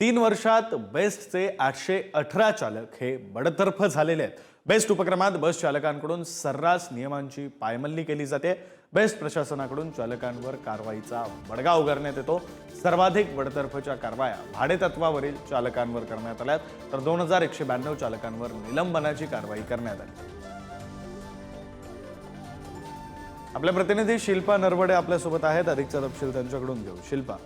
तीन वर्षात बेस्टचे आठशे अठरा चालक हे बडतर्फ झालेले आहेत. बेस्ट उपक्रमात बस चालकांकडून सर्रास नियमांची पायमल्ली केली जाते. बेस्ट प्रशासनाकडून चालकांवर कारवाईचा बडगा उगारण्यात येतो. सर्वाधिक बडतर्फच्या कारवाया भाडेतत्वावरील चालकांवर करण्यात आल्यात. तर दोन हजार एकशे ब्याण्णव चालकांवर निलंबनाची कारवाई करण्यात आली. आपल्या प्रतिनिधी शिल्पा नरवडे आपल्यासोबत आहेत. अधिकचा तपशील त्यांच्याकडून घेऊ. शिल्पा.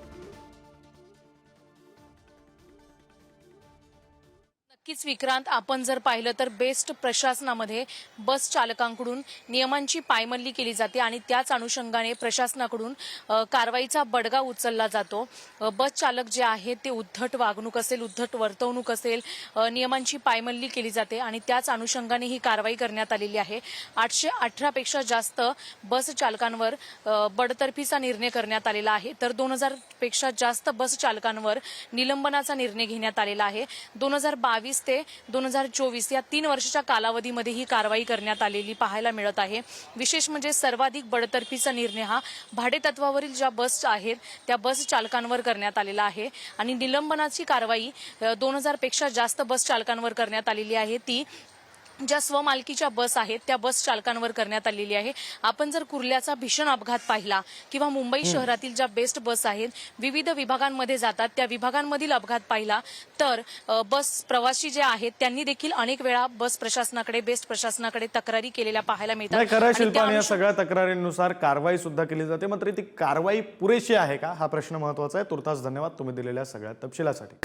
नक्कीच विक्रांत आपण जर पाहिलं तर बेस्ट प्रशासनामध्ये बस चालकांकडून नियमांची पायमल्ली केली जाते आणि त्याच अनुषंगाने प्रशासनाकडून कारवाईचा बडगा उचलला जातो. बस चालक जे आहेत ते उद्धट वागणूक असेल उद्धट वर्तवणूक असेल नियमांची पायमल्ली केली जाते आणि त्याच अनुषंगाने ही कारवाई करण्यात आलेली आहे. आठशे अठरापेक्षा जास्त बस चालकांवर बडतर्फीचा निर्णय करण्यात आलेला आहे. तर दोन हजारपेक्षा जास्त बस चालकांवर निलंबनाचा निर्णय घेण्यात आलेला आहे. दोन हजार बावीस ते दोन हजार चोवीस या तीन वर्षाच्या कालावधीमध्ये ही कारवाई करण्यात आलेली पाहायला मिळत आहे. विशेष म्हणजे सर्वाधिक बडतर्फीचा निर्णय हा भाडेतत्वावरील ज्या बस आहेत त्या बस चालकांवर करण्यात आलेला आहे. आणि निलंबनाची कारवाई दोन हजारपेक्षा जास्त बस चालकांवर करण्यात आलेली आहे. ती ज्या स्वमालकीच्या बस आहेत त्या बस चालकांवर करण्यात आलेली आहे. आपण जर कुर्ल्याचा भीषण अपघात पाहिला किंवा मुंबई शहरातील ज्या बेस्ट बस आहेत विविध विभागांमध्ये जातात त्या विभागांमधील अपघात पाहिला तर बस प्रवासी जे आहेत त्यांनी देखील अनेक वेळा बस प्रशासनाकडे बेस्ट प्रशासनाकडे तक्रारी केलेल्या पाहायला मिळतात. खरं शिल्पा या सगळ्या तक्रारींनुसार कारवाई सुद्धा केली जाते. मात्र ती कारवाई पुरेशी आहे का? हा प्रश्न महत्त्वाचा आहे. तुर्तास धन्यवाद. तुम्ही दिलेल्या सगळ्या तपशिलासाठी.